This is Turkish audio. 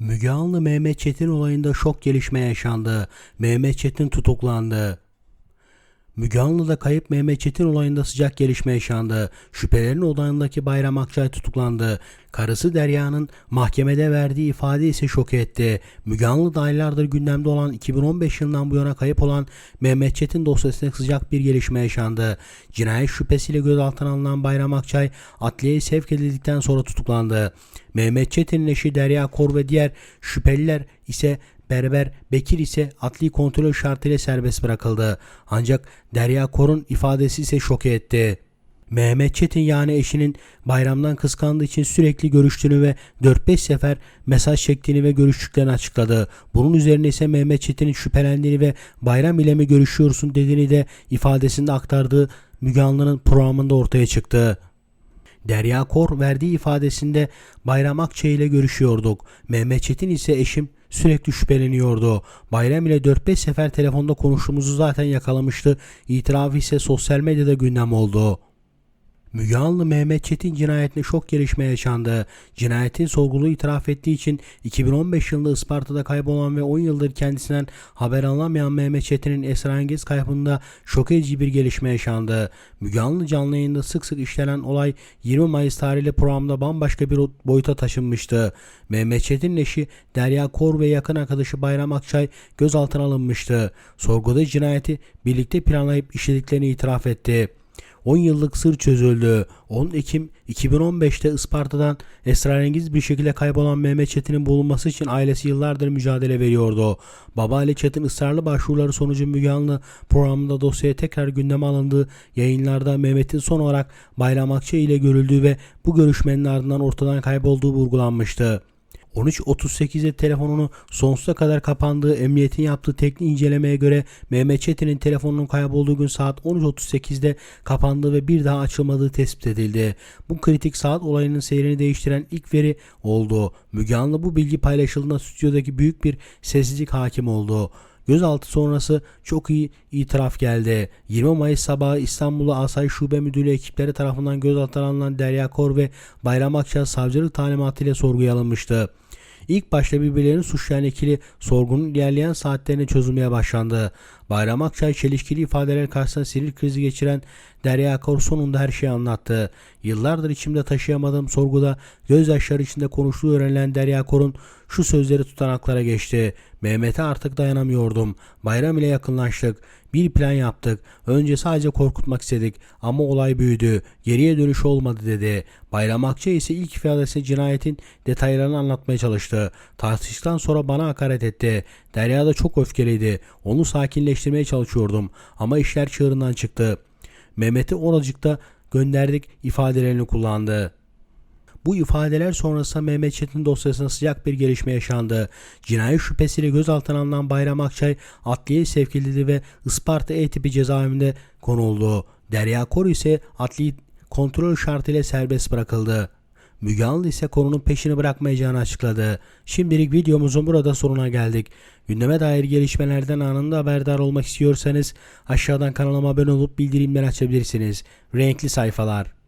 Müge Anlı Mehmet Çetin olayında şok gelişme yaşandı. Mehmet Çetin tutuklandı. Müge Anlı'da kayıp Mehmet Çetin olayında sıcak gelişme yaşandı. Şüphelerin odağındaki Bayram Akçay tutuklandı. Karısı Derya'nın mahkemede verdiği ifade ise şok etti. Müge Anlı'da aylardır gündemde olan 2015 yılından bu yana kayıp olan Mehmet Çetin dosyasında sıcak bir gelişme yaşandı. Cinayet şüphesiyle gözaltına alınan Bayram Akçay adliyeye sevk edildikten sonra tutuklandı. Mehmet Çetin'in eşi Derya Kor ve diğer şüpheliler ise Berber Bekir ise adli kontrol şartıyla serbest bırakıldı. Ancak Derya Kor'un ifadesi ise şok etti. Mehmet Çetin yani eşinin bayramdan kıskandığı için sürekli görüştüğünü ve 4-5 sefer mesaj çektiğini ve görüştüklerini açıkladı. Bunun üzerine ise Mehmet Çetin'in şüphelendiğini ve bayram ile mi görüşüyorsun dediğini de ifadesinde aktardığı Müge Anlı'nın programında ortaya çıktı. Derya Kor verdiği ifadesinde Bayram Akçay ile görüşüyorduk. Mehmet Çetin ise eşim sürekli şüpheleniyordu. Bayram ile 4-5 sefer telefonda konuştuğumuzu zaten yakalamıştı. İtirafı ise sosyal medyada gündem oldu. Müge Anlı Mehmet Çetin cinayetine şok gelişme yaşandı. Cinayetin sorguluğu itiraf ettiği için 2015 yılında Isparta'da kaybolan ve 10 yıldır kendisinden haber alınamayan Mehmet Çetin'in esrarengiz kaybında şok edici bir gelişme yaşandı. Müge Anlı canlı yayında sık sık işlenen olay 20 Mayıs tarihli programda bambaşka bir boyuta taşınmıştı. Mehmet Çetin'in eşi Derya Kor ve yakın arkadaşı Bayram Akçay gözaltına alınmıştı. Sorguda cinayeti birlikte planlayıp işlediklerini itiraf etti. 10 yıllık sır çözüldü. 10 Ekim 2015'te Isparta'dan esrarengiz bir şekilde kaybolan Mehmet Çetin'in bulunması için ailesi yıllardır mücadele veriyordu. Baba Ali Çetin ısrarlı başvuruları sonucu Müge Anlı programında dosyaya tekrar gündeme alındığı yayınlarda Mehmet'in son olarak Bayram Akçay ile görüldüğü ve bu görüşmenin ardından ortadan kaybolduğu vurgulanmıştı. 13.38'de telefonunu sonsuza kadar kapandığı emniyetin yaptığı teknik incelemeye göre Mehmet Çetin'in telefonunun kaybolduğu gün saat 13.38'de kapandığı ve bir daha açılmadığı tespit edildi. Bu kritik saat olayının seyrini değiştiren ilk veri oldu. Müge Anlı bu bilgi paylaşıldığında stüdyodaki büyük bir sessizlik hakim oldu. Gözaltı sonrası çok iyi itiraf geldi. 20 Mayıs sabahı İstanbul'da Asayiş Şube Müdürlüğü ekipleri tarafından gözaltına alınan Derya Kor ve Bayram Akçay savcılık talimatıyla sorguya alınmıştı. İlk başta birbirlerini suçlayan ikili sorgunun ilerleyen saatlerine çözülmeye başlandı. Bayram Akçay çelişkili ifadeler karşısında sinir krizi geçiren Derya Kor sonunda her şeyi anlattı. Yıllardır içimde taşıyamadığım sorguda gözyaşları içinde konuştuğu öğrenilen Derya Kor'un şu sözleri tutanaklara geçti. Mehmet'e artık dayanamıyordum. Bayram ile yakınlaştık. Bir plan yaptık. Önce sadece korkutmak istedik ama olay büyüdü. Geriye dönüş olmadı dedi. Bayram Akçay ise ilk ifadesinde cinayetin detaylarını anlatmaya çalıştı. Tartıştıktan sonra bana hakaret etti. Derya da çok öfkeliydi. Onu sakinleştirmeye çalışıyordum ama işler çığırından çıktı. Mehmet'i oracıkta gönderdik ifadelerini kullandı. Bu ifadeler sonrasında Mehmet Çetin dosyasında sıcak bir gelişme yaşandı. Cinayet şüphesiyle gözaltına alınan Bayram Akçay adliyeye sevk edildi ve Isparta E tipi cezaevinde konuldu. Derya Kor ise adli kontrol şartıyla serbest bırakıldı. Müge Anlı ise konunun peşini bırakmayacağını açıkladı. Şimdilik videomuzun burada sonuna geldik. Gündeme dair gelişmelerden anında haberdar olmak istiyorsanız aşağıdan kanalıma abone olup bildirimleri açabilirsiniz. Renkli sayfalar.